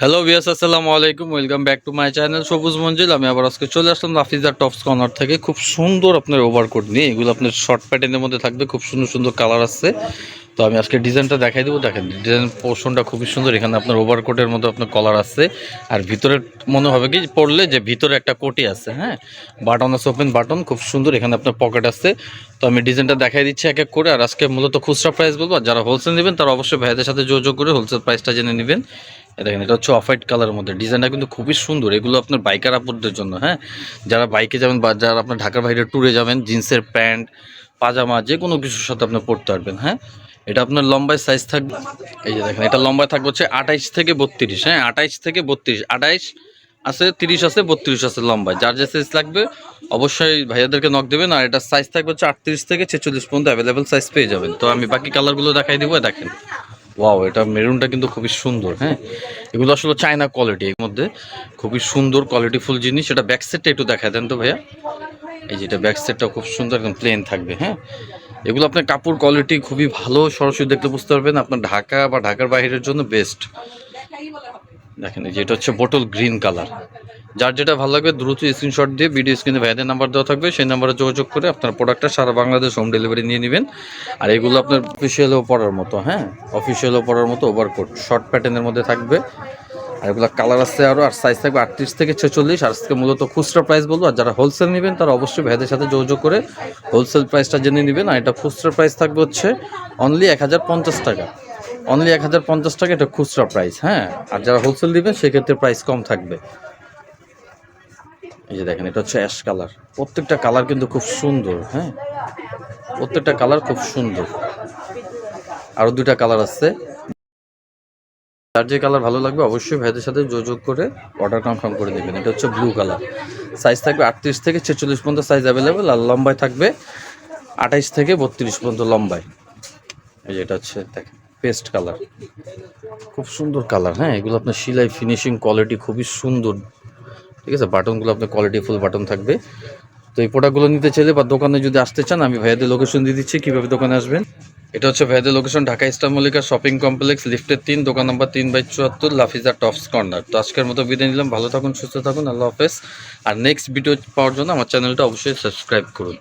Hello বিয়াস আসসালামু আলাইকুম welcome back to my channel Sabuj Manzil. আমি আবার আজকে চলে আসলাম রাফিজার টপস কর্নার থেকে। খুব সুন্দর আপনার ওভারকোট নিয়ে, এগুলো আপনার শর্ট প্যাটার্নের মধ্যে থাকবে, খুব সুন্দর সুন্দর কালার আসছে। তো আমি আজকে ডিজাইনটা দেখাই দেবো। দেখেন, ডিজাইন পোর্শনটা খুবই সুন্দর। এখানে আপনার ওভারকোটের মধ্যে আপনার কলার আছে। আর ভিতরে মনে হবে কি পড়লে যে ভিতরে একটা কোটি আছে হ্যাঁ? বাটন আছে ওপেন বাটন খুব সুন্দর। এখানে আপনার পকেট আছে। তো আমি ডিজাইনটা দেখাই দিচ্ছি এক এক করে। আর আজকে মূলত খুচরা প্রাইস বলব। আর যারা হোলসেল নেবেন, তারা অবশ্যই ভাইদের সাথে যোগাযোগ করে হোলসেল প্রাইসটা জেনে নেবেন। দেখেন, এটা হচ্ছে অফ হোয়াইট কালারের মধ্যে। ডিজাইনটা কিন্তু খুবই সুন্দর। এগুলো আপনার বাইকার আপুরদের জন্য হ্যাঁ? যারা বাইকে যাবেন বা যারা আপনার ঢাকার বাইরে ট্যুরে যাবেন জিন্সের প্যান্ট, পাজামা যে কোনো কিছুর সাথে আপনি পরতে পারবেন হ্যাঁ? এটা আপনার লম্বায় সাইজ থাকবে। এই যে দেখেন, এটা লম্বায় থাকবে হচ্ছে আঠাইশ থেকে বত্রিশ হ্যাঁ? আঠাইশ থেকে বত্রিশ, আঠাইশ আছে, তিরিশ আছে, বত্রিশ আছে লম্বায়। যার যে সাইজ লাগবে, অবশ্যই ভাইয়াদেরকে নক দেবেন। আর এটা সাইজ থাকবে হচ্ছে আটত্রিশ থেকে ছেচল্লিশ পর্যন্ত অ্যাভেলেবেল সাইজ পেয়ে যাবেন। তো আমি বাকি কালারগুলো দেখাই দেবো দেখেন। ওয়াও এটা মেরুনটা কিন্তু খুবই সুন্দর হ্যাঁ? এগুলো আসলে চায়না কোয়ালিটি এর মধ্যে খুবই সুন্দর কোয়ালিটিফুল জিনিস। এটা ব্যাক সেটটা একটু দেখা দেন তো ভাইয়া। এই যেটা ব্যাক সেটটা খুব সুন্দর, একদম প্লেন থাকবে হ্যাঁ? এগুলো আপনার কাপড় কোয়ালিটি খুবই ভালো, সরাসরি দেখতে বুঝতে পারবেন আপনার ঢাকা বা ঢাকার বাইরের জন্য বেস্ট দেখেন, এই যে এটা হচ্ছে বোটল গ্রিন কালার যার যেটা ভালো লাগবে দ্রুত স্ক্রিনশট দিয়ে ভিডিও স্ক্রিনে ভাইদের নাম্বার দেওয়া থাকবে, সেই নাম্বারে যোগাযোগ করে আপনার প্রোডাক্টটা সারা বাংলাদেশ হোম ডেলিভারি নিয়ে নেবেন। আর এগুলো আপনার অফিসিয়ালও পড়ার মতো হ্যাঁ? অফিসিয়ালও পড়ার মতো ওভারকোট শর্ট প্যাটার্নের মধ্যে থাকবে। আর এগুলো কালার আছে আরও আর সাইজ থাকবে আটত্রিশ থেকে ছেচল্লিশ। আর আজকে মূলত খুচরা প্রাইস বলব, আর যারা হোলসেল নেবেন, তারা অবশ্যই ভাইদের সাথে যোগাযোগ করে হোলসেল প্রাইসটা জেনে নেবেন। আর এটা খুচরা প্রাইস থাকবে হচ্ছে অনলি এক হাজার পঞ্চাশ টাকা। অনলি এক হাজার পঞ্চাশ টাকা এটা খুচরা প্রাইস হ্যাঁ? আর যারা হোলসেল নেবেন, সেক্ষেত্রে প্রাইস কম থাকবে। এই যে দেখেন, এটা হচ্ছে অ্যাশ কালার প্রত্যেকটা কালার কিন্তু খুব সুন্দর হ্যাঁ? প্রত্যেকটা কালার খুব সুন্দর। আরও দুইটা কালার আছে। যার যে কালার ভালো লাগবে অবশ্যই ভাইদের সাথে যোগাযোগ করে অর্ডার কনফার্ম করে দেবেন। এটা হচ্ছে ব্লু কালার সাইজ থাকবে আটত্রিশ থেকে ছেচল্লিশ পর্যন্ত সাইজ অ্যাভেলেবেল আর লম্বায় থাকবে আঠাইশ থেকে বত্রিশ পর্যন্ত লম্বায়। এই যে এটা হচ্ছে দেখেন পেস্ট কালার খুব সুন্দর কালার হ্যাঁ? এগুলো আপনার সিলাই ফিনিশিং কোয়ালিটি খুবই সুন্দর। ঠিক আছে? বাটনগুলো আপনার কোয়ালিটি ফুল বাটন থাকবে। তো এই প্রোডাক্টগুলো নিতে চাইলে বা দোকানে যদি আসতে চান, আমি ভাইয়াদের লোকেশন দিয়ে দিচ্ছি। কীভাবে দোকানে আসবেন? এটা হচ্ছে ভেদে location Dhaka Eastern Mallika shopping complex লিফটের তিন, দোকান নম্বর তিন বাই চুয়াত্তর, লাফিজা টপস কর্নার তো আজকের মতো বিদায় নিলাম, ভালো থাকুন, সুস্থ থাকুন, আল্লাহ হাফেজ। আর নেক্সট ভিডিও পাওয়ার জন্য আমার চ্যানেলটা অবশ্যই সাবস্ক্রাইব করুন।